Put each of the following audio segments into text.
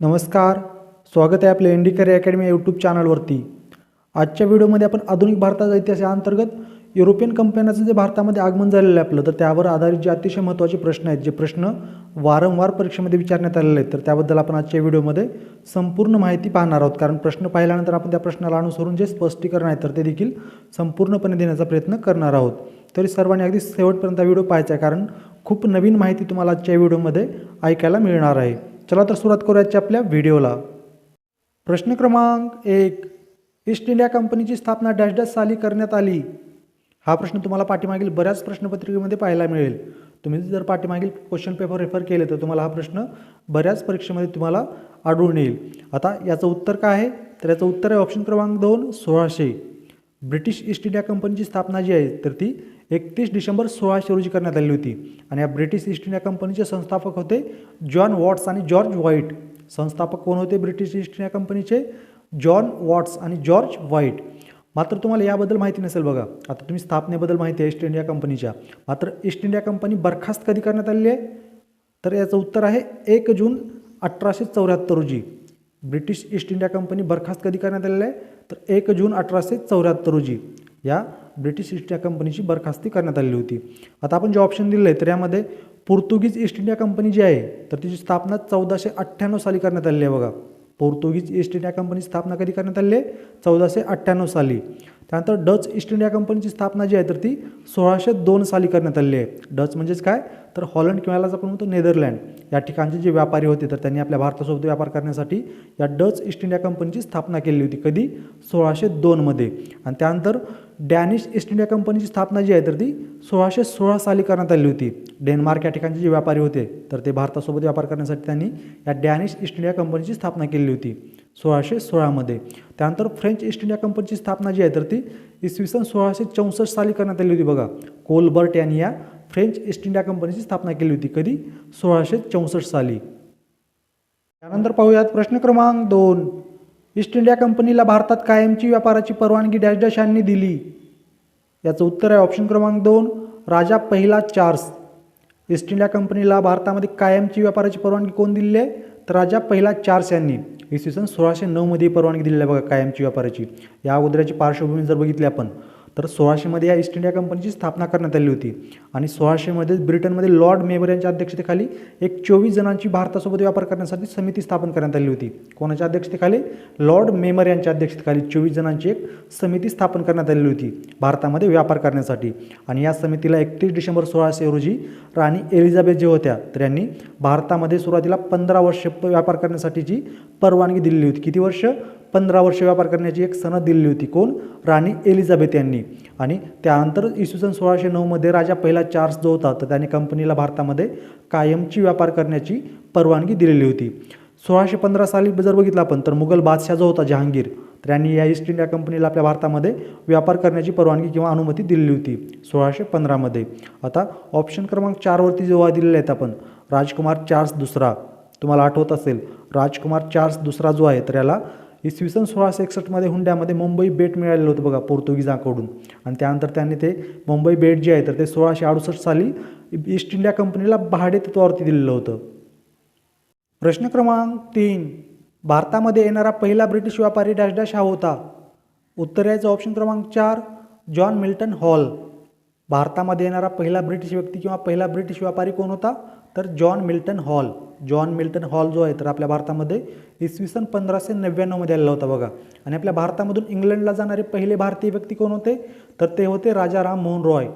नमस्कार स्वागत आहे आपल्या इंडिकर अकॅडमी यूट्यूब चॅनलवरती आजच्या व्हिडिओमध्ये आपण आधुनिक भारताचा इतिहास या अंतर्गत युरोपियन कंपन्यांचं जे भारतामध्ये आगमन झालेलं आहे आपलं तर त्यावर आधारित जे अतिशय महत्त्वाचे प्रश्न आहेत जे प्रश्न वारंवार परीक्षेमध्ये विचारण्यात आलेले आहेत तर त्याबद्दल आपण आजच्या व्हिडिओमध्ये संपूर्ण माहिती पाहणार आहोत. कारण प्रश्न पाहिल्यानंतर आपण त्या प्रश्नाला अनुसरून जे स्पष्टीकरण आहे तर ते देखील संपूर्णपणे देण्याचा प्रयत्न करणार आहोत. तरी सर्वांनी अगदी शेवटपर्यंत व्हिडिओ पाहायचा आहे कारण खूप नवीन माहिती तुम्हाला आजच्या व्हिडिओमध्ये ऐकायला मिळणार आहे. चला तर सुरुवात करूया आपल्या व्हिडिओला. प्रश्न क्रमांक एक ईस्ट इंडिया कंपनीची स्थापना डॅश डॅश साली करण्यात आली? हा प्रश्न तुम्हाला पाठीमागील बऱ्याच प्रश्नपत्रिकेमध्ये पाहायला मिळेल. तुम्ही जर पाठीमागील क्वेश्चन पेपर रेफर केले तर तुम्हाला हा प्रश्न बऱ्याच परीक्षेमध्ये तुम्हाला आढळून येईल. आता याचं उत्तर काय आहे? तर याचं उत्तर आहे ऑप्शन क्रमांक दोन सोळाशे. ब्रिटिश ईस्ट इंडिया कंपनीची स्थापना जी आहे तर ती एकतीस डिसेंबर सोळाशे रोजी करण्यात आली होती. आणि या ब्रिटिश ईस्ट इंडिया कंपनीचे संस्थापक होते जॉन वॉट्स आणि जॉर्ज व्हाईट संस्थापक कोण होते ब्रिटिश ईस्ट इंडिया कंपनीचे जॉन वॉट्स आणि जॉर्ज व्हाईट मात्र तुम्हाला याबद्दल माहिती नसेल बघा. आता तुम्ही स्थापनेबद्दल माहिती आहे ईस्ट इंडिया कंपनीच्या मात्र ईस्ट इंडिया कंपनी बरखास्त कधी करण्यात आलेली आहे? तर याचं उत्तर आहे एक जून अठराशे चौऱ्याहत्तर रोजी. ब्रिटिश ईस्ट इंडिया कंपनी बरखास्त कधी करण्यात आलेली आहे? तर एक जून अठराशे चौऱ्याहत्तर रोजी. या ब्रिटिश ईस्ट इंडिया कंपनीची बरखास्ती करण्यात आलेली होती. आता आपण जे ऑप्शन दिलेलं आहे तर यामध्ये पोर्तुगीज ईस्ट इंडिया कंपनी जी आहे तर तिची स्थापना चौदाशे अठ्ठ्याण्णव साली करण्यात आलेली आहे बघा. पोर्तुगीज ईस्ट इंडिया कंपनी स्थापना कधी करण्यात आली आहे? चौदाशे अठ्ठ्याण्णव साली. त्यानंतर डच ईस्ट इंडिया कंपनीची स्थापना जी आहे तर ती सोळाशे दोन साली करण्यात आलेली आहे. डच म्हणजेच काय? तर हॉलंड किंवा यालाच आपण म्हणतो नेदरलँड. या ठिकाणचे जे व्यापारी होते तर त्यांनी आपल्या भारतासोबत व्यापार करण्यासाठी या डच ईस्ट इंडिया कंपनीची स्थापना केली होती कधी? सोळाशे दोनमध्ये आणि त्यानंतर डॅनिश ईस्ट इंडिया कंपनीची स्थापना जी आहे तर ती सोळाशे सोळा साली करण्यात आली होती. डेन्मार्क या ठिकाणचे जे व्यापारी होते तर ते भारतासोबत व्यापार करण्यासाठी त्यांनी या डॅनिश ईस्ट इंडिया कंपनीची स्थापना केली होती. सोळाशे सोळामध्ये. त्यानंतर फ्रेंच ईस्ट इंडिया कंपनीची स्थापना जी आहे तर ती इसवी सन सोळाशे चौसष्ट साली करण्यात आली होती बघा. कोलबर्ट यांनी या फ्रेंच ईस्ट इंडिया कंपनीची स्थापना केली होती कधी? सोळाशे चौसष्ट साली. त्यानंतर पाहूयात प्रश्न क्रमांक दोन. ईस्ट इंडिया कंपनीला भारतात कायमची व्यापाराची परवानगी डॅश डॅश यांनी दिली. याचं उत्तर आहे ऑप्शन क्रमांक दोन राजा पहिला चार्ल्स. ईस्ट इंडिया कंपनीला भारतामध्ये कायमची व्यापाराची परवानगी कोण दिलेली आहे? तर राजा पहिला चार्ल्स यांनी. इसवी सन सोळाशे नऊमध्ये परवानगी दिलेली आहे बघा कायमची व्यापाराची. या अगोदराची पार्श्वभूमी जर बघितली आपण तर सोळाशेमध्ये या ईस्ट इंडिया कंपनीची स्थापना करण्यात आली होती. आणि सोळाशेमध्ये ब्रिटनमध्ये लॉर्ड मेबर यांच्या अध्यक्षतेखाली एक चोवीस जणांची भारतासोबत व्यापार करण्यासाठी समिती स्थापन करण्यात आली होती. कोणाच्या अध्यक्षतेखाली? लॉर्ड मेमर यांच्या अध्यक्षतेखाली चोवीस जणांची एक समिती स्थापन करण्यात आलेली होती भारतामध्ये व्यापार करण्यासाठी. आणि या समितीला एकतीस डिसेंबर सोळाशे रोजी राणी एलिझाबेथ जे होत्या तर यांनी भारतामध्ये सुरुवातीला पंधरा वर्ष व्यापार करण्यासाठीची परवानगी दिलेली होती. किती वर्ष? पंधरा वर्ष व्यापार करण्याची एक सनद दिलेली होती. कोण? राणी एलिझाबेथ यांनी. आणि त्यानंतर इसवी सन सोळाशे नऊमध्ये राजा पहिला चार्ल्स जो होता तर त्याने कंपनीला भारतामध्ये कायमची व्यापार करण्याची परवानगी दिलेली होती. सोळाशे पंधरा साली जर बघितलं आपण तर मुघल बादशाह जो होता जहांगीर तर यांनी या ईस्ट इंडिया कंपनीला आपल्या भारतामध्ये व्यापार करण्याची परवानगी किंवा अनुमती दिलेली होती सोळाशे पंधरामध्ये आता ऑप्शन क्रमांक चारवरती जेव्हा दिलेले आहेत आपण राजकुमार चार्ल्स दुसरा. तुम्हाला आठवत असेल राजकुमार चार्ल्स दुसरा जो आहे तर याला इसवी सन सोळाशे एकसष्टमध्ये हुंड्यामध्ये मुंबई बेट मिळालेलं होतं बघा पोर्तुगीजांकडून. आणि त्यानंतर त्यांनी ते मुंबई बेट जे आहे तर ते सोळाशे अडुसष्ट साली ईस्ट इंडिया कंपनीला भाडे तत्वावरती दिलेलं होतं. प्रश्न क्रमांक तीन भारतामध्ये येणारा पहिला ब्रिटिश व्यापारी डॅश डॅश हा होता. उत्तर यायचं ऑप्शन क्रमांक चार जॉन मिल्टन हॉल. भारतामध्ये येणारा पहिला ब्रिटिश व्यक्ती किंवा पहिला ब्रिटिश व्यापारी कोण होता? तर John Milton Hall. John Milton Hall जो आहे तर आपल्या भारतामध्ये इसवी सन पंधराशे नव्याण्णवमध्ये आलेला होता बघा. आणि आपल्या भारतामधून इंग्लंडला जाणारे पहिले भारतीय व्यक्ती कोण होते? तर ते होते राजा राम मोहन रॉय.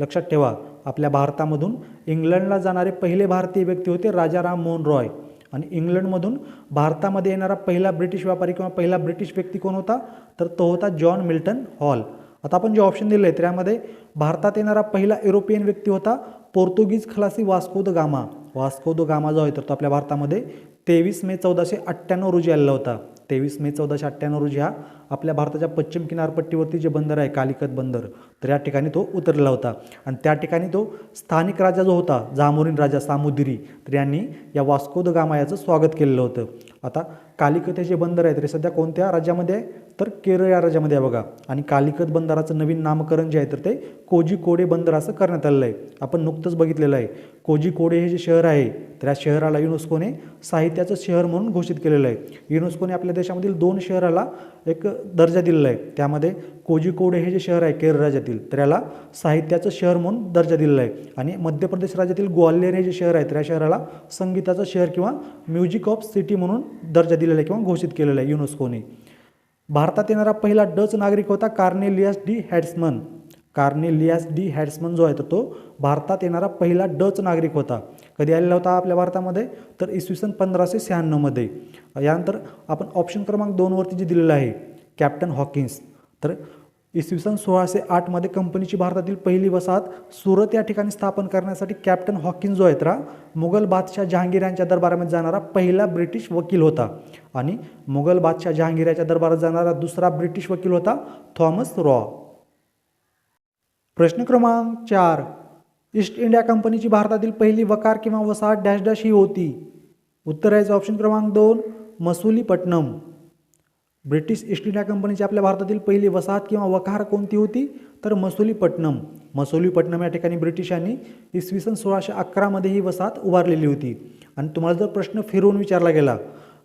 लक्षात ठेवा आपल्या भारतामधून इंग्लंडला जाणारे पहिले भारतीय व्यक्ती होते राजा राम मोहन रॉय. आणि इंग्लंडमधून भारतामध्ये येणारा पहिला ब्रिटिश व्यापारी किंवा पहिला ब्रिटिश व्यक्ती कोण होता? तर तो होता जॉन मिल्टन हॉल. आता आपण जे ऑप्शन दिले आहे त्यामध्ये भारतात येणारा पहिला युरोपियन व्यक्ती होता पोर्तुगीज खलासी Vasco da Gama. Vasco da Gama जो आहे तर तो आपल्या भारतामध्ये तेवीस मे चौदाशे अठ्ठ्याण्णव रोजी आलेला होता. तेवीस मे चौदाशे अठ्ठ्याण्णव रोजी हा आपल्या भारताच्या पश्चिम किनारपट्टीवरती जे बंदर आहे कालिकत बंदर तर या ठिकाणी तो उतरलेला होता. आणि त्या ठिकाणी तो स्थानिक राजा जो होता जामोरीन राजा सामुद्री तर यांनी या वास्को द गामा याचं स्वागत केलेलं होतं. आता कालिकत हे जे बंदर आहे तरी सध्या कोणत्या राज्यामध्ये आहे? तर केरळ या राज्यामध्ये आहे बघा. आणि कालिकत बंदराचं नवीन नामकरण जे आहे तर ते कोजिकोडे बंदर असं करण्यात आलेलं आहे. आपण नुकतंच बघितलेलं आहे. कोजिकोडे हे जे शहर आहे तर या शहराला युनेस्कोने साहित्याचं शहर म्हणून घोषित केलेलं आहे. युनेस्कोने आपल्या देशामधील दोन शहराला एक दर्जा दिलेला आहे. त्यामध्ये कोजिकोड हे जे शहर आहे केरळ राज्यातील तर याला साहित्याचं शहर म्हणून दर्जा दिलेला आहे. आणि मध्य प्रदेश राज्यातील ग्वाल्हेर हे जे शहर आहे तर या शहराला संगीताचं शहर किंवा म्युझिक ऑफ सिटी म्हणून दर्जा दिलेला आहे किंवा घोषित केलेला आहे युनेस्कोने. भारतात येणारा पहिला डच नागरिक होता कार्नेलियास डी हॅड्समन. कार्नेलियास डी हॅड्समन जो आहे तर तो भारतात येणारा पहिला डच नागरिक होता. कधी आलेला होता आपल्या भारतामध्ये? तर इसवी सन पंधराशे शहाण्णवमध्ये. यानंतर आपण ऑप्शन क्रमांक दोनवरती जे दिलेलं आहे कॅप्टन हॉकिन्स. तर इसवी सन सोळाशे आठमध्ये कंपनीची भारतातील पहिली वसाहत सुरत या ठिकाणी स्थापन करण्यासाठी कॅप्टन हॉकिन्स जो आहे तर मुघल बादशाह जहांगीर यांच्या दरबारामध्ये जाणारा पहिला ब्रिटिश वकील होता. आणि मुघल बादशाह जहांगीर याच्या दरबारात जाणारा दुसरा ब्रिटिश वकील होता थॉमस रॉ. प्रश्न क्रमांक चार. ईस्ट इंडिया कंपनीची भारतातील पहिली वकार किंवा वसाहत डॅश डॅश ही होती. उत्तर आहे ऑप्शन क्रमांक दोन मसुलीपट्टणम. ब्रिटिश ईस्ट इंडिया कंपनीची आपल्या भारतातील पहिली वसाहत किंवा वकार कोणती होती? तर मसुलीपट्टणम. मसुलीपट्टणम या ठिकाणी ब्रिटिशांनी इसवी सन सोळाशे अकरामध्ये ही वसाहत उभारलेली होती. आणि तुम्हाला जर प्रश्न फिरवून विचारला गेला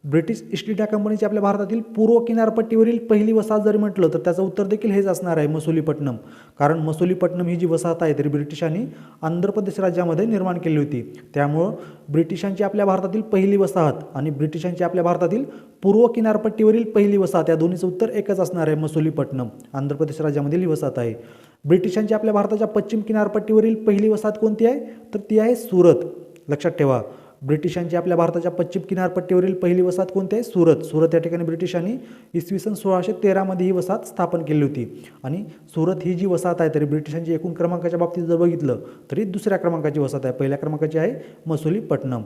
ब्रिटिश ईस्ट इंडिया कंपनीची आपल्या भारतातील पूर्व किनारपट्टीवरील पहिली वसाहत जरी म्हटलं तर त्याचं उत्तर देखील हेच असणार आहे मसुलीपट्टणम. कारण मसुलीपट्टणम ही जी वसाहत आहे तरी ब्रिटिशांनी आंध्र प्रदेश राज्यामध्ये निर्माण केली होती. त्यामुळं ब्रिटिशांची आपल्या भारतातील पहिली वसाहत आणि ब्रिटिशांची आपल्या भारतातील पूर्व किनारपट्टीवरील पहिली वसाहत या दोन्हीचं उत्तर एकच असणार आहे मसुलीपट्टणम. आंध्र प्रदेश राज्यामधील ही वसाहत आहे. ब्रिटिशांची आपल्या भारताच्या पश्चिम किनारपट्टीवरील पहिली वसाहत कोणती आहे? तर ती आहे सुरत. लक्षात ठेवा. ब्रिटिशांची आपल्या भारताच्या पश्चिम किनारपट्टीवरील पहिली वसाहत कोणती आहे? सुरत. सुरत या ठिकाणी ब्रिटिशांनी इसवी सन सोळाशे तेरामध्ये ही वसाहत स्थापन केली होती. आणि सुरत ही जी वसाहत आहे तरी ब्रिटिशांची एकूण क्रमांकाच्या बाबतीत जर बघितलं तरी दुसऱ्या क्रमांकाची वसाहत आहे. पहिल्या क्रमांकाची आहे मसुलीपट्टणम.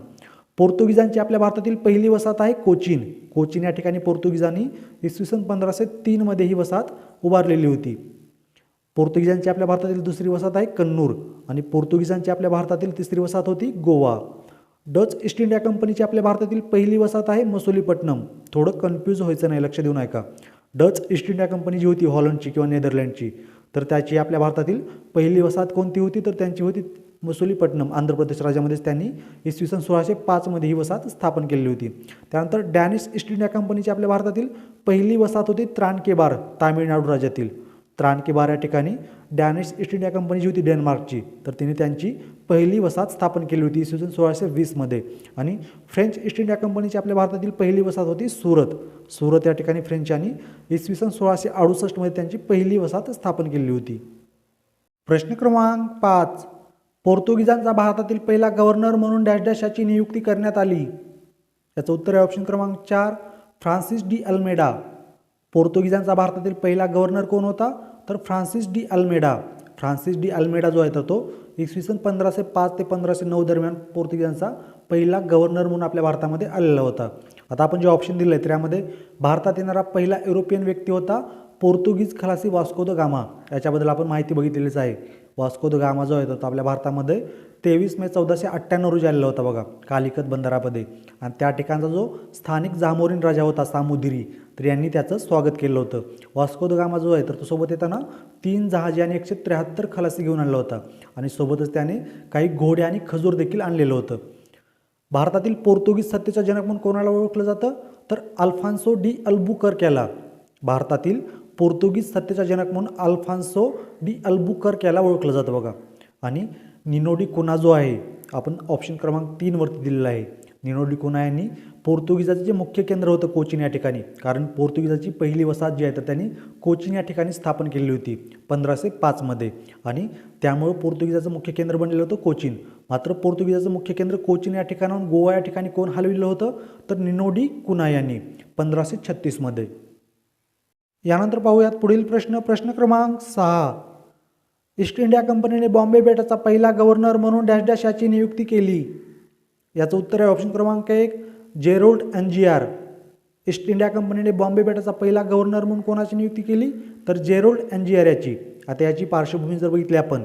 पोर्तुगीजांची आपल्या भारतातील पहिली वसाहत आहे कोचीन. कोचीन या ठिकाणी पोर्तुगीजांनी इसवी सन पंधराशे तीनमध्ये ही वसाहत उभारलेली होती. पोर्तुगीजांची आपल्या भारतातील दुसरी वसाहत आहे कन्नूर. आणि पोर्तुगीजांची आपल्या भारतातील तिसरी वसाहत होती गोवा. डच ईस्ट इंडिया कंपनीची आपल्या भारतातील पहिली वसाहत आहे मसुलीपट्टणम. थोडं कन्फ्यूज व्हायचं नाही लक्ष देऊ नका डच ईस्ट इंडिया कंपनी जी होती हॉलंडची किंवा नेदरलँडची तर त्याची आपल्या भारतातील पहिली वसाहत कोणती होती? तर त्यांची होती मसुलीपट्टणम आंध्र प्रदेश राज्यामध्येच त्यांनी इसवी सन सोळाशे पाचमध्ये ही वसाहत स्थापन केलेली होती. त्यानंतर डॅनिश ईस्ट इंडिया कंपनीची आपल्या भारतातील पहिली वसाहत होती त्राणकेबार तामिळनाडू राज्यातील. त्राणकेबार या ठिकाणी डॅनिश ईस्ट इंडिया कंपनी जी होती डेन्मार्कची. तर तिने त्यांची पहिली वसाहत स्थापन केली होती इसवी सन सोळाशे वीसमध्ये आणि फ्रेंच ईस्ट इंडिया कंपनीची आपल्या भारतातील पहिली वसाहत होती सुरत. सुरत या ठिकाणी फ्रेंचांनी इसवी सन सोळाशे अडुसष्टमध्ये त्यांची पहिली वसाहत स्थापन केली होती. प्रश्न क्रमांक पाच. पोर्तुगीजांचा भारतातील पहिला गव्हर्नर म्हणून डॅश डॅश याची नियुक्ती करण्यात आली. याचं उत्तर आहे ऑप्शन क्रमांक चार. Francis de Almeida. पोर्तुगीजांचा भारतातील पहिला गव्हर्नर कोण होता? तर Francis de Almeida. Francis de Almeida जो आहे तर तो इसवी सन पंधराशे पाच ते पंधराशे नऊ दरम्यान पोर्तुगीजांचा पहिला गव्हर्नर म्हणून आपल्या भारतामध्ये आलेला होता. आता आपण जे ऑप्शन दिलं आहे त्यामध्ये भारतात येणारा पहिला युरोपियन व्यक्ती होता पोर्तुगीज खलासी वास्को द गामा याच्याबद्दल आपण माहिती बघितलेलीच आहे. वास्को द गामा जो आहे तो आपल्या भारतामध्ये तेवीस मे चौदाशे अठ्ठ्याण्णव रोजी आलेला होता बघा कालिकत बंदरामध्ये. आणि त्या ठिकाणचा जो स्थानिक जामोरीन राजा होता सामुदिरी तर यांनी त्याचं स्वागत केलं होतं. वास्को द गामा जो आहे तर तो सोबत येताना तीन जहाजे आणि एकशे त्र्याहत्तर खलासी घेऊन आणलं होता. आणि सोबतच त्याने काही घोडे आणि खजूर देखील आणलेलं होतं. भारतातील पोर्तुगीज सत्तेचा जनक म्हणून कोणाला ओळखलं जातं? तर अल्फान्सो डी अल्बुकर्क याला भारतातील पोर्तुगीज सत्तेचा जनक म्हणून अल्फान्सो डी अल्बुकर्क याला ओळखलं जातं बघा. आणि निनोडी कुना जो आहे आपण ऑप्शन क्रमांक तीनवरती दिलेला आहे. निनोडी कोना यांनी पोर्तुगीजाचं जे मुख्य केंद्र होतं कोचीन या ठिकाणी. कारण पोर्तुगीजाची पहिली वसाहत जी आहे तर त्यांनी कोचीन या ठिकाणी स्थापन केलेली होती पंधराशे पाचमध्ये आणि त्यामुळे पोर्तुगीजाचं मुख्य केंद्र बनलेलं होतं कोचीन. मात्र पोर्तुगीजाचं मुख्य केंद्र कोचीन या ठिकाणाहून गोवा या ठिकाणी कोण हलविलं होतं? तर निनोडी कुना यांनी पंधराशे छत्तीसमध्ये यानंतर पाहूयात पुढील प्रश्न. प्रश्न क्रमांक सहा. ईस्ट इंडिया कंपनीने बॉम्बे बेटाचा पहिला गव्हर्नर म्हणून डॅश डॅश याची नियुक्ती केली. याचं उत्तर आहे ऑप्शन क्रमांक एक जेरोल्ड एनजीआर. ईस्ट इंडिया कंपनीने बॉम्बे बेटाचा पहिला गव्हर्नर म्हणून कोणाची नियुक्ती केली? तर जेरोल्ड एनजीआर याची. आता याची पार्श्वभूमी जर बघितली आपण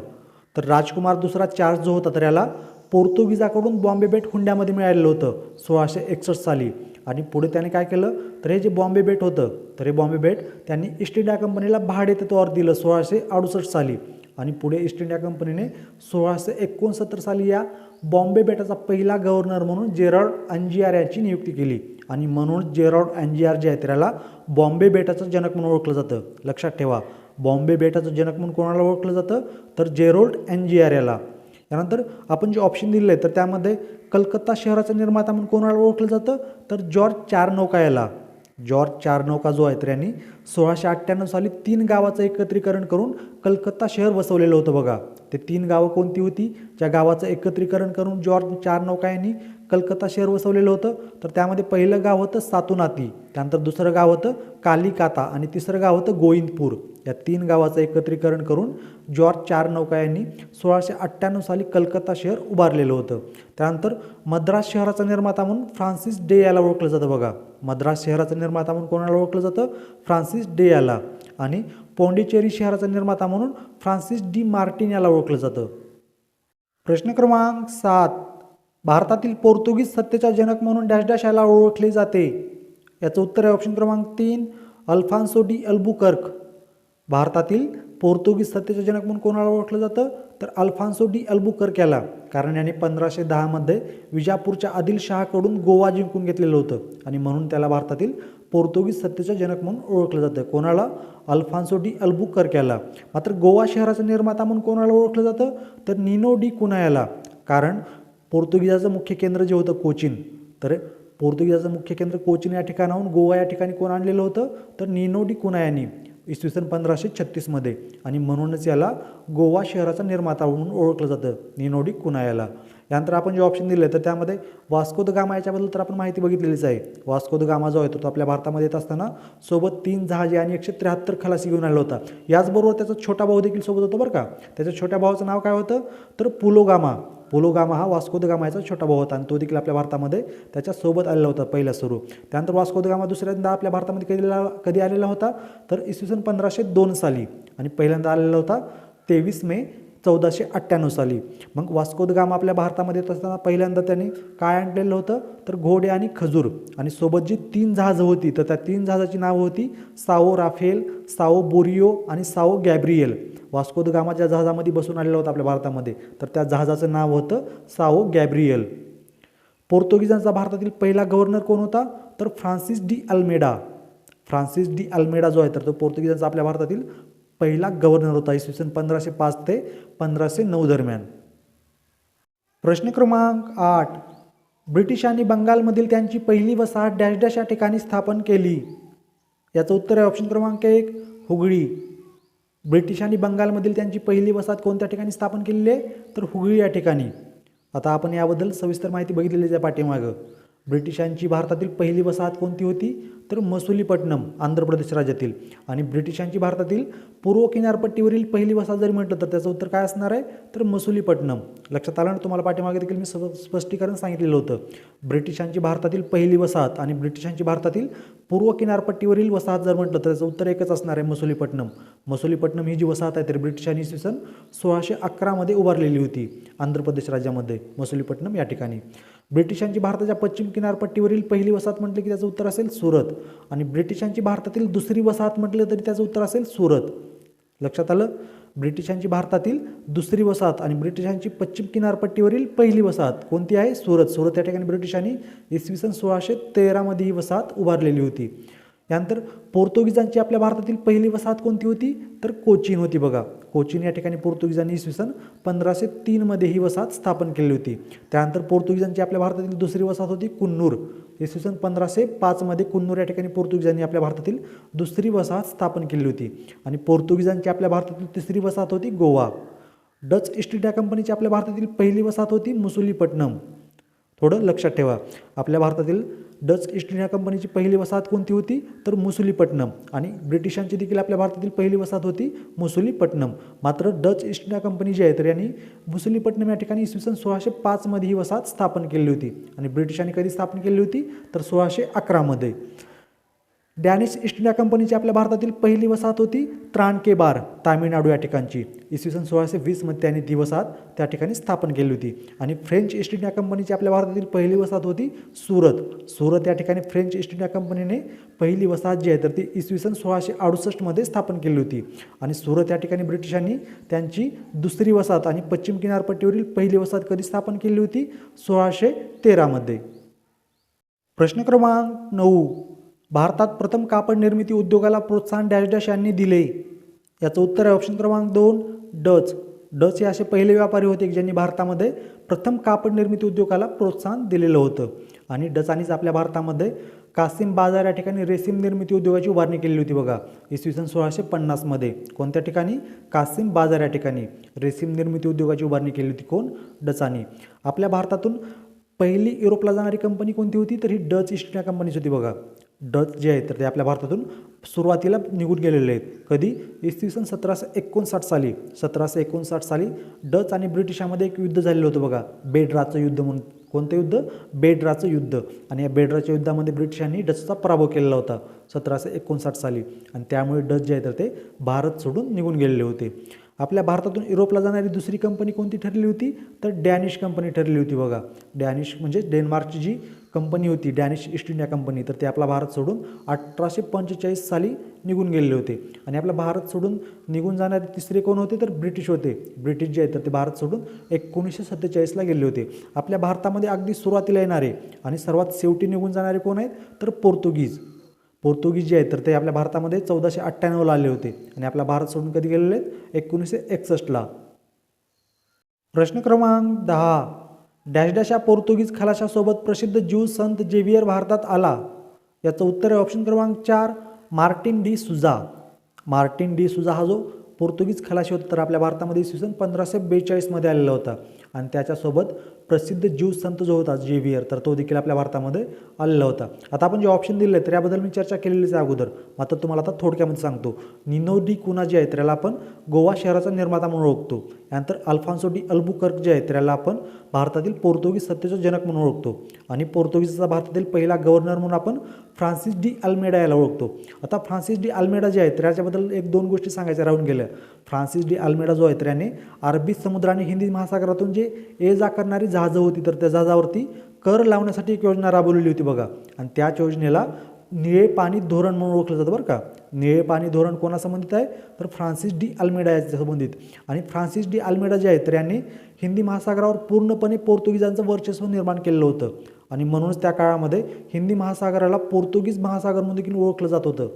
तर राजकुमार दुसरा चार्ज जो होता तर याला पोर्तुगीजाकडून बॉम्बे बेट हुंड्यामध्ये मिळालेलं होतं सोळाशे एकसष्ट साली. आणि पुढे त्याने काय केलं? तर हे जे बॉम्बे बेट होतं तर हे बॉम्बे बेट त्यांनी ईस्ट इंडिया कंपनीला भाडे तत्वावर दिलं सोळाशे अडुसष्ट साली. आणि पुढे ईस्ट इंडिया कंपनीने सोळाशे एकोणसत्तर साली या बॉम्बे बेटाचा पहिला गव्हर्नर म्हणून जेरॉड अंजियार याची नियुक्ती केली. आणि म्हणून जेरॉड अंजियार जे आहे त्याला बॉम्बे बेटाचं जनक म्हणून ओळखलं जातं. लक्षात ठेवा बॉम्बे बेटाचं जनक म्हणून कोणाला ओळखलं जातं? तर जेरोल्ड आर याला. त्यानंतर आपण जे ऑप्शन दिलेलं आहे तर त्यामध्ये कलकत्ता शहराचा निर्माता म्हणून कोणाला ओळखलं जातं? तर जॉर्ज चारनौका याला. जॉर्ज चारनौका जो आहे तर यांनी सोळाशे अठ्ठ्याण्णव साली तीन गावाचं एकत्रीकरण करून कलकत्ता शहर वसवलेलं होतं बघा. ते तीन गावं कोणती होती? ज्या गावाचं एकत्रीकरण करून जॉर्ज चारनौका यांनी कलकत्ता शहर वसवलेलं होतं. तर त्यामध्ये पहिलं गाव होतं सातुनाती त्यानंतर दुसरं गाव होतं कालिकाता आणि तिसरं गाव होतं गोविंदपूर. या तीन गावाचं एकत्रीकरण करून जॉर्ज चार नौका यांनी सोळाशे अठ्ठ्याण्णव साली कलकत्ता शहर उभारलेलं होतं. त्यानंतर मद्रास शहराचा निर्माता म्हणून फ्रान्सिस डे याला ओळखलं जातं बघा. मद्रास शहराचा निर्माता म्हणून कोणाला ओळखलं जातं? फ्रान्सिस डे याला. आणि पोंडिचेरी शहराचा निर्माता म्हणून फ्रान्सिस डी मार्टिन याला ओळखलं जातं. प्रश्न क्रमांक सात. भारतातील पोर्तुगीज सत्तेचा जनक म्हणून डॅश डॅश याला ओळखले जाते. याचं उत्तर आहे ऑप्शन क्रमांक तीन अल्फान्सो डी अल्बुकर्क. भारतातील पोर्तुगीज सत्तेचा जनक म्हणून कोणाला ओळखलं जातं? तर अल्फान्सो डी अल्बुकर्क याला. कारण याने पंधराशे दहामध्ये विजापूरच्या आदिलशहाकडून गोवा जिंकून घेतलेलं होतं. आणि म्हणून त्याला भारतातील पोर्तुगीज सत्तेचा जनक म्हणून ओळखलं जातं. कोणाला? अल्फान्सो डी अल्बुकर्क याला. मात्र गोवा शहराचा निर्माता म्हणून कोणाला ओळखलं जातं? तर निनो डी कुना याला. कारण पोर्तुगीजाचं मुख्य केंद्र जे होतं कोचीन तर पोर्तुगीजाचं मुख्य केंद्र कोचीन या ठिकाणाहून गोवा या ठिकाणी कोण आणलेलं होतं? तर निनो डी कुना यांनी इसवी सन पंधराशे छत्तीसमध्ये. आणि म्हणूनच याला गोवा शहराचा निर्माता म्हणून ओळखलं जातं निनोडी कुना याला यानंतर आपण जे ऑप्शन दिले तर त्यामध्ये वास्को द गामा याच्याबद्दल तर आपण माहिती बघितलेलीच आहे. वास्को द गामा जो आहे तो आपल्या भारतामध्ये येत असताना सोबत तीन जहाजे आणि एकशे त्र्याहत्तर खलासी घेऊन आला होता. याचबरोबर त्याचा छोटा भाऊ देखील सोबत होता बरं का. त्याच्या छोट्या भावाचं नाव काय होतं? तर पुलोगामा पुलोगामा हा वास्को द गामा याचा छोटा भाऊ होता आणि तो देखील आपल्या भारतामध्ये त्याच्यासोबत आलेला होता पहिला सुरू. त्यानंतर वास्को द गामा दुसऱ्यांदा आपल्या भारतामध्ये कधी कधी आलेला होता? तर इसवी सन पंधराशे दोन साली. आणि पहिल्यांदा आलेला होता तेवीस मे चौदाशे अठ्ठ्याण्णव साली. मग वास्को द आपल्या भारतामध्ये येत असताना पहिल्यांदा त्यांनी काय आणलेलं होतं? तर घोडे आणि खजूर. आणि सोबत जी तीन जहाजं होती तर त्या तीन जहाजाची नावं होती साओ राफेल साओ बोरिओ आणि Sao Gabriel Vasco da Gama ज्या जहाजामध्ये बसून आलेला होता आपल्या भारतामध्ये. तर त्या जहाजाचं नाव होतं साओ गॅब्रियल पोर्तुगीजांचा भारतातील पहिला गव्हर्नर कोण होता? तर Francis de Almeida. Francis de Almeida जो आहे तर तो पोर्तुगीजांचा आपल्या भारतातील पहिला गव्हर्नर होता इसवी सन पंधराशे पाच ते पंधराशे नऊ दरम्यान. प्रश्न क्रमांक आठ. ब्रिटिशांनी बंगालमधील त्यांची पहिली वसाहत डॅश डॅश या ठिकाणी स्थापन केली. याचं उत्तर आहे ऑप्शन क्रमांक एक हुगळी. ब्रिटिशांनी बंगालमधील त्यांची पहिली वसाहत कोणत्या ठिकाणी स्थापन केलेली आहे? तर हुगळी या ठिकाणी. आता आपण याबद्दल सविस्तर माहिती बघितलेली आहे पाठीमागं. ब्रिटिशांची भारतातील पहिली वसाहत कोणती होती? तर मसुलीपट्टणम आंध्र प्रदेश राज्यातील. आणि ब्रिटिशांची भारतातील पूर्व किनारपट्टीवरील पहिली वसाहत जरी म्हटलं तर त्याचं उत्तर काय असणार आहे? तर मसुलीपट्टणम. लक्षात आलं ना तुम्हाला पाठीमागे देखील मी स्प स्पष्टीकरण सांगितलेलं होतं. ब्रिटिशांची भारतातील पहिली वसाहत आणि ब्रिटिशांची भारतातील पूर्व किनारपट्टीवरील वसाहत जर म्हटलं तर त्याचं उत्तर एकच असणार आहे मसुलीपट्टणम. मसुलीपट्टणम ही जी वसाहत आहे तर ब्रिटिशांनी इसवी सन सोळाशे अकरामध्ये उभारलेली होती आंध्र प्रदेश राज्यामध्ये मसुलीपट्टणम या ठिकाणी. ब्रिटिशांची भारताच्या पश्चिम किनारपट्टीवरील पहिली वसाहत म्हटलं की त्याचं उत्तर असेल सुरत. आणि ब्रिटिशांची भारतातील दुसरी वसाहत म्हटलं तरी त्याचं उत्तर असेल सुरत. लक्षात आलं? ब्रिटिशांची भारतातील दुसरी वसाहत आणि ब्रिटिशांची पश्चिम किनारपट्टीवरील पहिली वसाहत कोणती आहे? सुरत. सुरत या ठिकाणी ब्रिटिशांनी इसवी सन सोळाशे तेरामध्ये ही वसाहत उभारलेली होती. यानंतर पोर्तुगीजांची आपल्या भारतातील पहिली वसाहत कोणती होती? तर कोचीन होती बघा. कोचीन या ठिकाणी पोर्तुगीजांनी इसवी सन पंधराशे तीनमध्ये ही वसाहत स्थापन केली होती. त्यानंतर पोर्तुगीजांची आपल्या भारतातील दुसरी वसाहत होती कुन्नूर. इसवी सन पंधराशे पाचमध्ये कुन्नूर या ठिकाणी पोर्तुगीजांनी आपल्या भारतातील दुसरी वसाहत स्थापन केली होती. आणि पोर्तुगीजांची आपल्या भारतातील तिसरी वसाहत होती गोवा. डच ईस्ट इंडिया कंपनीची आपल्या भारतातील पहिली वसाहत होती मुसुलीपट्टणम. थोडं लक्षात ठेवा. आपल्या भारतातील डच ईस्ट इंडिया कंपनीची पहिली वसाहत कोणती होती? तर मुसुलीपट्टणम. आणि ब्रिटिशांची देखील आपल्या भारतातील पहिली वसाहत होती मुसुलीपट्टणम. मात्र डच ईस्ट इंडिया कंपनी जी आहे तर यांनी मुसुलीपट्टणम या ठिकाणी इसवी सन सोळाशे पाचमध्ये ही वसाहत स्थापन केली होती. आणि ब्रिटिशांनी कधी स्थापन केली होती? तर सोळाशे अकरामध्ये डॅनिश ईस्ट इंडिया कंपनीची आपल्या भारतातील पहिली वसाहत होती त्राणके बार तामिळनाडू या ठिकाणची. इसवी सन सोळाशे वीसमध्ये त्यांनी ती वसाहत त्या ठिकाणी स्थापन केली होती. आणि फ्रेंच ईस्ट इंडिया कंपनीची आपल्या भारतातील पहिली वसाहत होती सुरत. सुरत या ठिकाणी फ्रेंच ईस्ट इंडिया कंपनीने पहिली वसाहत जी आहे तर ती इसवी सन सोळाशे अडुसष्टमध्ये स्थापन केली होती. आणि सुरत या ठिकाणी ब्रिटिशांनी त्यांची दुसरी वसाहत आणि पश्चिम किनारपट्टीवरील पहिली वसाहत कधी स्थापन केली होती? सोळाशे तेरामध्ये प्रश्न क्रमांक नऊ. भारतात प्रथम कापड निर्मिती उद्योगाला प्रोत्साहन डॅश डॅश यांनी दिले. याचं उत्तर आहे ऑप्शन क्रमांक दोन डच. डच हे असे पहिले व्यापारी होते की ज्यांनी भारतामध्ये प्रथम कापड निर्मिती उद्योगाला प्रोत्साहन दिलेलं होतं. आणि डचानीच आपल्या भारतामध्ये कासिम बाजार या ठिकाणी रेशीम निर्मिती उद्योगाची उभारणी केलेली होती बघा. इसवी सन सोळाशे पन्नासमध्ये कोणत्या ठिकाणी? कासिम बाजार या ठिकाणी. रेशीम निर्मिती उद्योगाची उभारणी केली होती कोण? डचानी. आपल्या भारतातून पहिली युरोपला जाणारी कंपनी कोणती होती? तर ही डच ईस्ट इंडिया कंपनीची होती बघा. डच जे आहे तर ते आपल्या भारतातून सुरुवातीला निघून गेलेले आहेत. कधी? इसवी सन सतराशे एकोणसाठ साली. सतराशे एकोणसाठ साली डच आणि ब्रिटिशामध्ये एक युद्ध झालेलं होतं बघा. बेडराचं युद्ध म्हणून. कोणतं युद्ध? बेडराचं युद्ध. आणि या बेडराच्या युद्धामध्ये ब्रिटिशांनी डचचा पराभव केलेला होता सतराशे एकोणसाठ साली. आणि त्यामुळे डच जे आहे तर ते भारत सोडून निघून गेलेले होते. आपल्या भारतातून युरोपला जाणारी दुसरी कंपनी कोणती ठरली होती? तर डॅनिश कंपनी ठरली होती बघा. डॅनिश म्हणजे डेन्मार्कची जी कंपनी होती डॅनिश ईस्ट इंडिया कंपनी तर ते आपला भारत सोडून अठराशे पंचेचाळीस साली निघून गेलेले होते. आणि आपला भारत सोडून निघून जाणारे तिसरे कोण होते? तर ब्रिटिश होते. ब्रिटिश जे आहेत तर ते भारत सोडून एकोणीसशे सत्तेचाळीसला गेले होते. आपल्या भारतामध्ये अगदी सुरुवातीला येणारे आणि सर्वात शेवटी निघून जाणारे कोण आहेत? तर पोर्तुगीज. पोर्तुगीज जे आहेत तर ते आपल्या भारतामध्ये चौदाशे अठ्ठ्याण्णवला आले होते. आणि आपला भारत सोडून कधी गेलेले आहेत? एकोणीसशे एकसष्टला प्रश्न क्रमांक दहा. डॅश डॅश या पोर्तुगीज खलाशासोबत प्रसिद्ध ज्यू संत जेवियर भारतात आला. याचं उत्तर आहे ऑप्शन क्रमांक चार Martin de Souza Martin de Souza हा जो पोर्तुगीज खलाशी होता तर आपल्या भारतामध्ये इसवी सन पंधराशे बेचाळीसमध्ये आलेला होता. आणि त्याच्यासोबत प्रसिद्ध ज्यू संत जो होता जेवियर तर तो देखील आपल्या भारतामध्ये आलेला होता. आता आपण जे ऑप्शन दिले तर याबद्दल मी चर्चा केलेलीच आहे अगोदर. मात्र तुम्हाला आता थोडक्यामध्ये सांगतो. निनो डी कुना जे आहे त्याला आपण गोवा शहराचा निर्माता म्हणून ओळखतो. यानंतर अल्फान्सो डी अल्बुकर्क जे आहे त्याला आपण भारतातील पोर्तुगीज सत्तेचा जनक म्हणून ओळखतो. आणि पोर्तुगीजचा भारतातील पहिला गव्हर्नर म्हणून आपण फ्रान्सिस डी अल्मेडा याला ओळखतो. आता फ्रान्सिस डी अल्मेडा जे आहे तर याच्याबद्दल एक दोन गोष्टी सांगायच्या राहून गेल्या. फ्रान्सिस डी अल्मेडा जो आहे तर याने अरबी समुद्र आणि हिंदी महासागरातून जे ये जा करणारी जहाजं होती तर त्या जहाजावरती कर लावण्यासाठी एक योजना राबवलेली होती बघा. आणि त्याच योजनेला निळे पाणी धोरण म्हणून ओळखलं जातं बरं का. निळे पाणी धोरण कोणासंबंधित आहे? तर फ्रान्सिस डी अल्मेडा याच्या संबंधित. आणि फ्रान्सिस डी अल्मेडा जे आहे तर यांनी हिंदी महासागरावर पूर्णपणे पोर्तुगीजांचं वर्चस्व निर्माण केलेलं होतं. आणि म्हणूनच त्या काळामध्ये हिंदी महासागराला पोर्तुगीज महासागर म्हणून देखील ओळखलं जात होतं.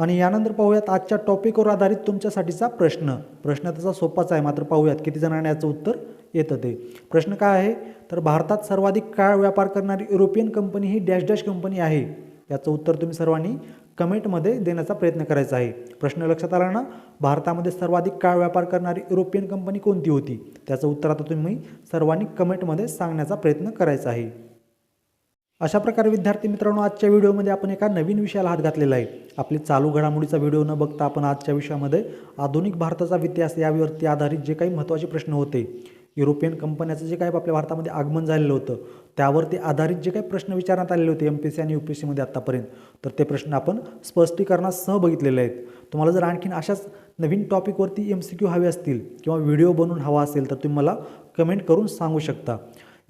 आणि यानंतर पाहूयात आजच्या टॉपिकवर आधारित तुमच्यासाठीचा प्रश्न. प्रश्न त्याचा सोपाच आहे मात्र पाहूयात किती जणांना याचं उत्तर येतं ते. प्रश्न काय आहे? तर भारतात सर्वाधिक काळ व्यापार करणारी युरोपियन कंपनी ही डॅश डॅश कंपनी आहे. याचं उत्तर तुम्ही सर्वांनी कमेंटमध्ये देण्याचा प्रयत्न करायचा आहे. प्रश्न लक्षात आला ना? भारतामध्ये सर्वाधिक काळ व्यापार करणारी युरोपियन कंपनी कोणती होती? त्याचं उत्तर आता तुम्ही सर्वांनी कमेंटमध्ये सांगण्याचा प्रयत्न करायचा आहे. अशा प्रकारे विद्यार्थी मित्रांनो आजच्या व्हिडिओमध्ये आपण एका नवीन विषयाला हात घातलेला आहे. आपली चालू घडामोडीचा व्हिडिओ न बघता आपण आजच्या विषयामध्ये आधुनिक भारताचा इतिहास यावरती आधारित जे काही महत्त्वाचे प्रश्न होते. युरोपियन कंपन्याचं जे काही आपल्या भारतामध्ये आगमन झालेलं होतं त्यावरती आधारित जे काही प्रश्न विचारण्यात आलेले होते एम पी सी आणि यू पी एस सीमध्ये आत्तापर्यंत तर ते प्रश्न आपण स्पष्टीकरणासह बघितलेले आहेत. तुम्हाला जर आणखीन अशाच नवीन टॉपिकवरती एम सी क्यू हवे असतील किंवा व्हिडिओ बनवून हवा असेल तर तुम्ही मला कमेंट करून सांगू शकता.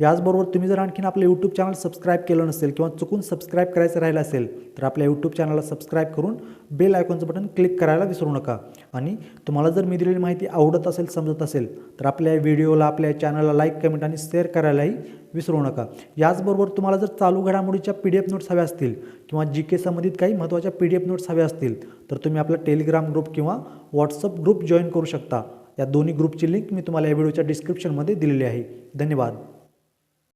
याचबरोबर तुम्ही जर आणखीन आपलं यूट्यूब चॅनल सबस्क्राईब केलं नसेल किंवा चुकून सबस्क्राईब करायचं राहिलं असेल तर आपल्या यूट्यूब चॅनलला सबस्क्राईब करून बेल आयकॉनचं बटन क्लिक करायला विसरू नका. आणि तुम्हाला जर मी दिलेली माहिती आवडत असेल समजत असेल तर आपल्या व्हिडिओला आपल्या चॅनलला लाईक कमेंट आणि शेअर करायलाही विसरू नका. याचबरोबर तुम्हाला जर चालू घडामोडीच्या पी डी एफ नोट्स हव्या असतील किंवा जी के संबंधित काही महत्त्वाच्या पी डी एफ नोट्स हव्या असतील तर तुम्ही आपला टेलिग्राम ग्रुप किंवा व्हॉट्सअप ग्रुप जॉईन करू शकता. या दोन्ही ग्रुपची लिंक मी तुम्हाला या व्हिडिओच्या डिस्क्रिप्शनमध्ये दिलेली आहे. धन्यवाद.